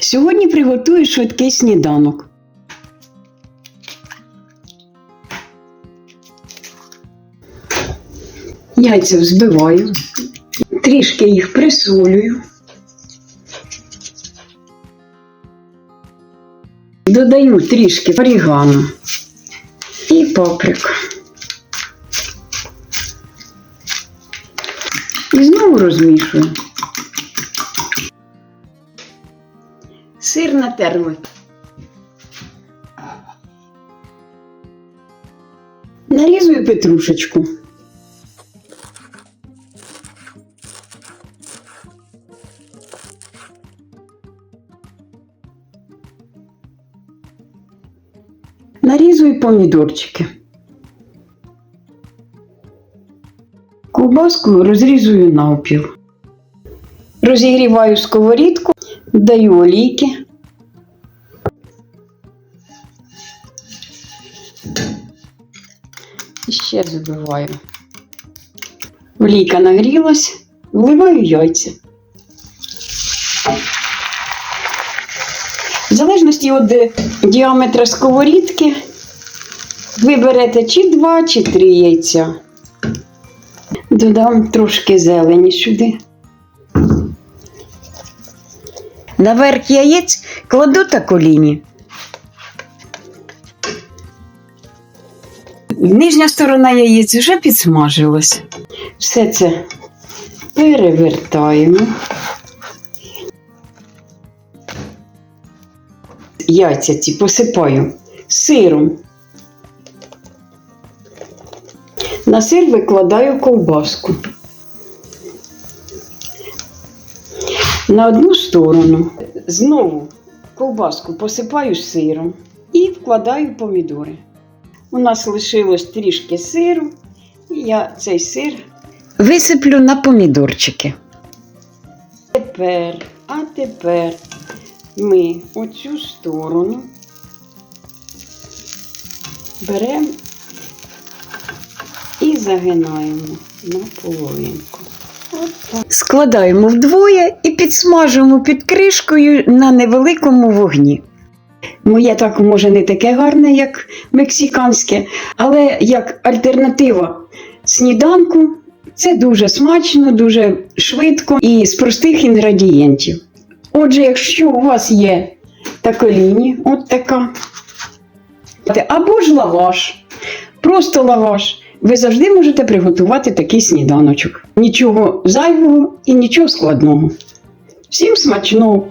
Сьогодні приготую швидкий сніданок. Яйця взбиваю, трішки їх присолюю. Додаю трішки орігано і паприка. І знову розмішую. Сир натерли. Нарізую петрушечку. Нарізую помідорчики. Ковбаску розрізую навпіл. Розігріваю сковорідку, даю олійки. І ще забиваю. Олійка нагрілась, вливаю яйця. В залежності від діаметра сковорідки ви берете чи два, чи три яйця. Додам трошки зелені сюди. Наверх яєць кладу та коліні. Нижня сторона яєць вже підсмажилась. Все це перевертаємо. Яйця ці посипаю сиром. На сир викладаю ковбаску. На одну сторону знову ковбаску посипаю сиром і вкладаю помідори. У нас лишилось трішки сиру, і я цей сир висиплю на помідорчики. Тепер, а тепер ми оцю сторону беремо і загинаємо на половинку. Складаємо вдвоє і підсмажуємо під кришкою на невеликому вогні. Моє так може не таке гарне, як мексиканське, але як альтернатива сніданку це дуже смачно, дуже швидко і з простих інгредієнтів. Отже, якщо у вас є таколіні, от така, або ж лаваш, просто лаваш, ви завжди можете приготувати такий сніданочок. Нічого зайвого і нічого складного. Всім смачного!